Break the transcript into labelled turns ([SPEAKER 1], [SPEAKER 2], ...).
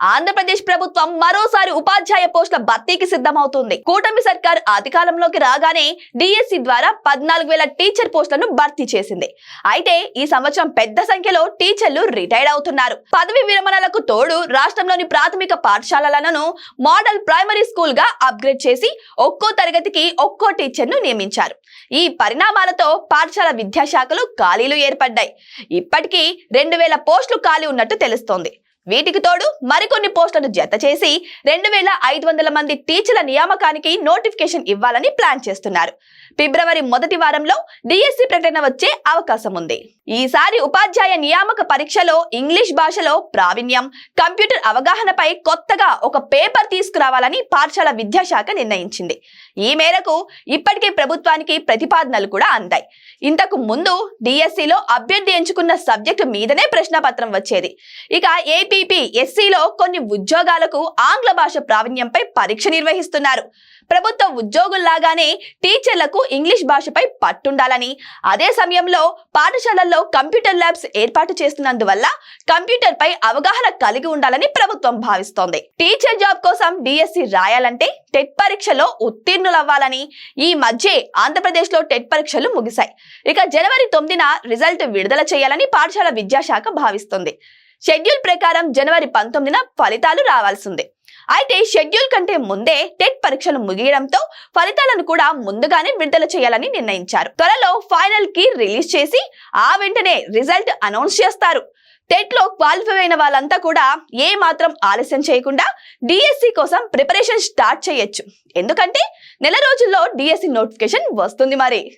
[SPEAKER 1] ఆంధ్రప్రదేశ్ ప్రభుత్వం మరోసారి ఉపాధ్యాయ పోస్టుల భర్తీకి సిద్ధమవుతుంది. కూటమి సర్కార్ అధికారంలోకి రాగానే డిఎస్సి ద్వారా పద్నాలుగు వేల టీచర్ పోస్టులను భర్తీ చేసింది. అయితే ఈ సంవత్సరం పెద్ద సంఖ్యలో టీచర్లు రిటైర్డ్ అవుతున్నారు. పదవి విరమణలకు తోడు రాష్ట్రంలోని ప్రాథమిక పాఠశాలలను మోడల్ ప్రైమరీ స్కూల్గా అప్గ్రేడ్ చేసి ఒక్కో తరగతికి ఒక్కో టీచర్ను నియమించారు. ఈ పరిణామాలతో పాఠశాల విద్యాశాఖలో ఖాళీలు ఏర్పడ్డాయి. ఇప్పటికీ రెండు వేల పోస్టులు ఖాళీ ఉన్నట్టు తెలుస్తోంది. వీటికి తోడు మరికొన్ని పోస్టులను జత చేసి రెండు వేల ఐదు వందల మంది టీచర్ల నియామకానికి నోటిఫికేషన్ ఇవ్వాలని ప్లాన్ చేస్తున్నారు. ఫిబ్రవరి మొదటి వారంలో డిఎస్సి ప్రకటన వచ్చే అవకాశం ఉంది. ఈసారి ఉపాధ్యాయ నియామక పరీక్షలో ఇంగ్లీష్ భాషలో ప్రావీణ్యం కంప్యూటర్ అవగాహనపై కొత్తగా ఒక పేపర్ తీసుకురావాలని పాఠశాల విద్యాశాఖ నిర్ణయించింది. ఈ మేరకు ఇప్పటికే ప్రభుత్వానికి ప్రతిపాదనలు కూడా అందాయి. ఇంతకు ముందు డిఎస్సిలో అభ్యర్థి ఎంచుకున్న సబ్జెక్టు మీదనే ప్రశ్నపత్రం వచ్చేది. ఇక ఏపీ ఏపీపీ ఎస్సీలో కొన్ని ఉద్యోగాలకు ఆంగ్ల భాష ప్రావీణ్యంపై పరీక్ష నిర్వహిస్తున్నారు. ప్రభుత్వ ఉద్యోగుల్లాగానే టీచర్లకు ఇంగ్లీష్ భాషపై పట్టుండాలని అదే సమయంలో పాఠశాలల్లో కంప్యూటర్ ల్యాబ్స్ ఏర్పాటు చేస్తున్నందువల్ల కంప్యూటర్ పై అవగాహన కలిగి ఉండాలని ప్రభుత్వం భావిస్తోంది. టీచర్ జాబ్ కోసం డిఎస్సి రాయాలంటే టెట్ పరీక్షలో ఉత్తీర్ణులవ్వాలని ఈ మధ్య ఆంధ్రప్రదేశ్లో టెట్ పరీక్షలు ముగిశాయి. ఇక జనవరి తొమ్మిదిన రిజల్ట్ విడుదల చేయాలని పాఠశాల విద్యాశాఖ భావిస్తుంది. షెడ్యూల్ ప్రకారం జనవరి పంతొమ్మిదిన ఫలితాలు రావాల్సిందే. అయితే షెడ్యూల్ కంటే ముందే టెట్ పరీక్షలు ముగియడంతో ఫలితాలను కూడా ముందుగానే విడుదల చేయాలని నిర్ణయించారు. త్వరలో ఫైనల్కి రిలీజ్ చేసి ఆ వెంటనే రిజల్ట్ అనౌన్స్ చేస్తారు. టెట్లో క్వాలిఫై అయిన వాళ్ళంతా కూడా ఏ మాత్రం ఆలస్యం చేయకుండా డిఎస్సి కోసం ప్రిపరేషన్ స్టార్ట్ చేయొచ్చు. ఎందుకంటే నెల రోజుల్లో డిఎస్సి నోటిఫికేషన్ వస్తుంది మరి.